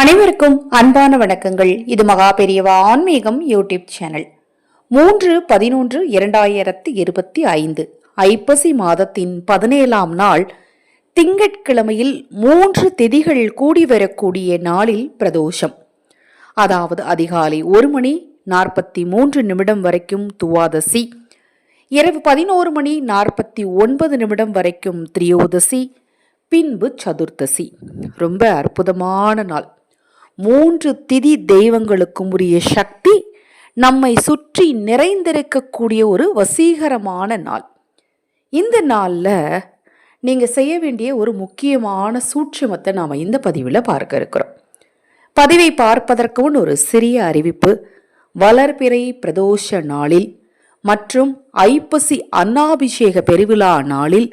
அனைவருக்கும் அன்பான வணக்கங்கள். இது மகா பெரியவா ஆன்மீகம் யூடியூப் சேனல். மூன்று பதினொன்று இரண்டாயிரத்தி இருபத்தி ஐந்து ஐப்பசி மாதத்தின் பதினேழாம் நாள் திங்கட்கிழமையில் மூன்று திதிகள் கூடி வரக்கூடிய நாளில் பிரதோஷம். அதாவது அதிகாலை ஒரு மணி நாற்பத்தி மூன்று நிமிடம் வரைக்கும் துவாதசி இரவு பதினோரு மணி நாற்பத்தி ஒன்பது நிமிடம் வரைக்கும் திரியோதசி பின்பு சதுர்த்தசி. ரொம்ப அற்புதமான நாள். மூன்று திதி தெய்வங்களுக்கும் உரிய சக்தி நம்மை சுற்றி நிறைந்திருக்கக்கூடிய ஒரு வசீகரமான நாள். இந்த நாளில் நீங்கள் செய்ய வேண்டிய ஒரு முக்கியமான சூட்சுமத்தை நாம் இந்த பதிவில் பார்க்க இருக்கிறோம். பதிவை பார்ப்பதற்கு முன் ஒரு சிறிய அறிவிப்பு வளர்பிறை பிரதோஷ நாளில் மற்றும் ஐப்பசி அன்னாபிஷேக பெருவிழா நாளில்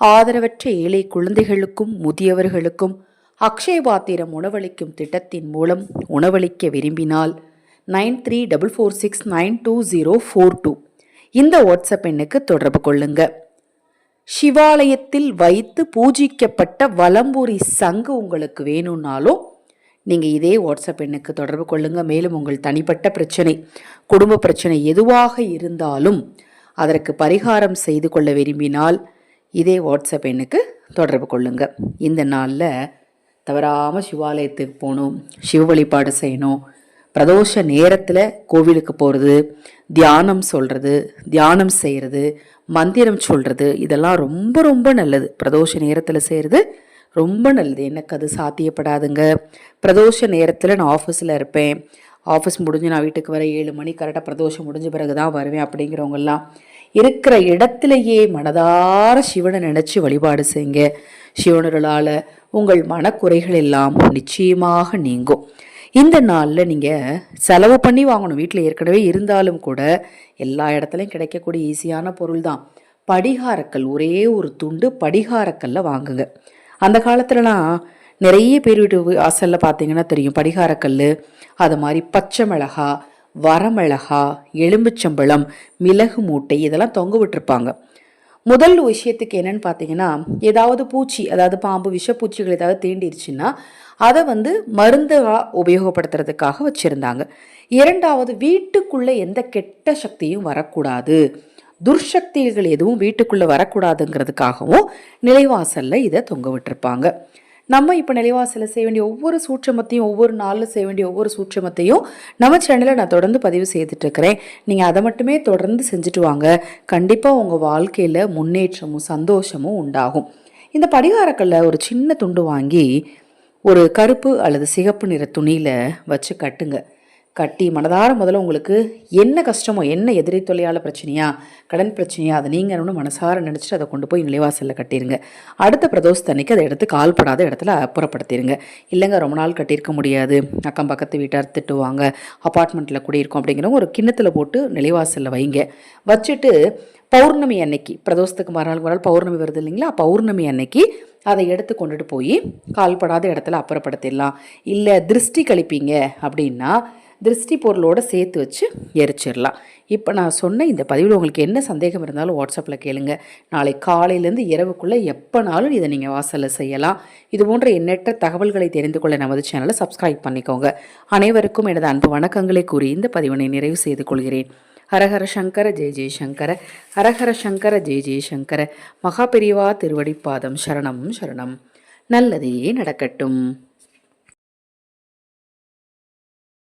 ஆதரவற்ற ஏழை குழந்தைகளுக்கும் முதியவர்களுக்கும் அக்ஷய பாத்திரம் உணவளிக்கும் திட்டத்தின் மூலம் உணவளிக்க விரும்பினால் nine three double four six nine two zero four two. இந்த வாட்ஸ்அப் எண்ணுக்கு தொடர்பு கொள்ளுங்க. சிவாலயத்தில் வைத்து பூஜிக்கப்பட்ட வலம்பூரி சங்கு உங்களுக்கு வேணும்னாலும் நீங்கள் இதே வாட்ஸ்அப் எண்ணுக்கு தொடர்பு கொள்ளுங்கள் மேலும் உங்கள் தனிப்பட்ட பிரச்சனை குடும்ப பிரச்சனை எதுவாக இருந்தாலும் அதற்கு பரிகாரம் செய்து கொள்ள விரும்பினால் இதே வாட்ஸ்அப் எண்ணுக்கு தொடர்பு கொள்ளுங்கள் இந்த நாளில் தவறாமல் சிவாலயத்துக்கு போகணும் சிவ வழிபாடு செய்யணும். பிரதோஷ நேரத்தில் கோவிலுக்கு போகிறது தியானம் சொல்கிறது தியானம் செய்கிறது மந்திரம் சொல்கிறது இதெல்லாம் ரொம்ப ரொம்ப நல்லது. பிரதோஷ நேரத்தில் செய்கிறது ரொம்ப நல்லது. எனக்கு அது சாத்தியப்படாதுங்க. பிரதோஷ நேரத்தில் நான் ஆஃபீஸில் இருப்பேன். ஆஃபீஸ் முடிஞ்சு நான் வீட்டுக்கு வர ஏழு மணி கரெக்டாக பிரதோஷம் முடிஞ்ச பிறகு தான் வருவேன் அப்படிங்கிறவங்கெல்லாம். இருக்கிற இடத்திலேயே மனதார சிவனை நினச்சி வழிபாடு செய்யுங்க. சிவனர்களால் உங்கள் மனக்குறைகள் எல்லாம் நிச்சயமாக நீங்கும். இந்த நாளில் நீங்கள் செலவு பண்ணி வாங்கணும். வீட்டில் ஏற்கனவே இருந்தாலும் கூட எல்லா இடத்துலையும் கிடைக்கக்கூடிய ஈஸியான பொருள் தான் படிகாரக்கல் ஒரே ஒரு துண்டு படிகாரக்கல்ல வாங்குங்க. அந்த காலத்துலலாம் நிறைய பேர் வீட்டு வாசலில் பார்த்தீங்கன்னா தெரியும். படிகாரக்கல் அது மாதிரி பச்சை மிளகா வரமிளகா எலும்புச்சம்பழம் மிளகு மூட்டை இதெல்லாம் தொங்க விட்டுருப்பாங்க. முதல் விஷயத்துக்கு என்னன்னு பார்த்தீங்கன்னா ஏதாவது பூச்சி அதாவது பாம்பு விஷப்பூச்சிகள் ஏதாவது தீண்டிருச்சுன்னா அதை வந்து மருந்தாக உபயோகப்படுத்துறதுக்காக வச்சுருந்தாங்க. இரண்டாவது வீட்டுக்குள்ளே எந்த கெட்ட சக்தியும் வரக்கூடாது. துர்சக்திகள் எதுவும் வீட்டுக்குள்ளே வரக்கூடாதுங்கிறதுக்காகவும் நிலைவாசலில் இதை தொங்க விட்டுருப்பாங்க. நம்ம இப்போ நிலைவாசலில் செய்ய வேண்டிய ஒவ்வொரு சூட்சமத்தையும் ஒவ்வொரு நாளில் செய்ய வேண்டிய ஒவ்வொரு சூட்சமத்தையும் நம்ம சேனலில் நான் தொடர்ந்து பதிவு செய்துட்ருக்கிறேன் நீங்கள் அதை மட்டுமே தொடர்ந்து செஞ்சுட்டு வாங்க. கண்டிப்பாக உங்கள் வாழ்க்கையில் முன்னேற்றமும் சந்தோஷமும் உண்டாகும். இந்த படிகாரக்கல்ல ஒரு சின்ன துண்டு வாங்கி ஒரு கருப்பு அல்லது சிகப்பு நிற துணியில் வச்சு கட்டுங்க. கட்டி மனதார முதல்ல உங்களுக்கு என்ன கஷ்டமோ என்ன எதிரி தொல்லையால் பிரச்சனையா கடன் பிரச்சனையா அதை நீங்கணும்னு மனசார நினச்சிட்டு அதை கொண்டு போய் நிலைவாசலில் கட்டிடுங்க அடுத்த பிரதோஷத்தன்னைக்கு அதை எடுத்து கால்படாத இடத்துல அப்புறப்படுத்திடுங்க இல்லைங்க ரொம்ப நாள் கட்டியிருக்க முடியாது. அக்கம் பக்கத்து வீட்டார் திட்டுவாங்க அப்பார்ட்மெண்ட்டில் குடியிருக்கோம் அப்படிங்கிறவங்க ஒரு கிண்ணத்தில் போட்டு நிலைவாசலில் வைங்க. வச்சுட்டு பௌர்ணமி அன்னைக்கு பிரதோஷத்துக்கு மறுநாள் மறுநாள் பௌர்ணமி வருது இல்லைங்களா? பௌர்ணமி அன்னைக்கு அதை எடுத்து கொண்டுட்டு போய் கால்படாத இடத்துல அப்புறப்படுத்திடலாம். இல்லை திருஷ்டி கழிப்பீங்க அப்படின்னா திருஷ்டி பொருளோடு சேர்த்து வச்சு எரிச்சிடலாம். இப்போ நான் சொன்ன இந்த பதிவில் உங்களுக்கு என்ன சந்தேகம் இருந்தாலும் வாட்ஸ்அப்பில் கேளுங்க. நாளை காலையிலேருந்து இரவுக்குள்ளே எப்போனாலும் இதை நீங்கள் வாசலில் செய்யலாம். இது போன்ற எண்ணற்ற தகவல்களை தெரிந்து கொள்ள நமது சேனலை சப்ஸ்கிரைப் பண்ணிக்கோங்க. அனைவருக்கும் எனது அன்பு வணக்கங்களை கூறி இந்த பதிவினை நிறைவு செய்து கொள்கிறேன். ஹரஹர சங்கர ஜெய ஜெயசங்கர ஹரஹர சங்கர ஜெய ஜெயசங்கர மகாபெரிவா திருவடிப்பாதம் சரணம் சரணம். நல்லதே நடக்கட்டும்.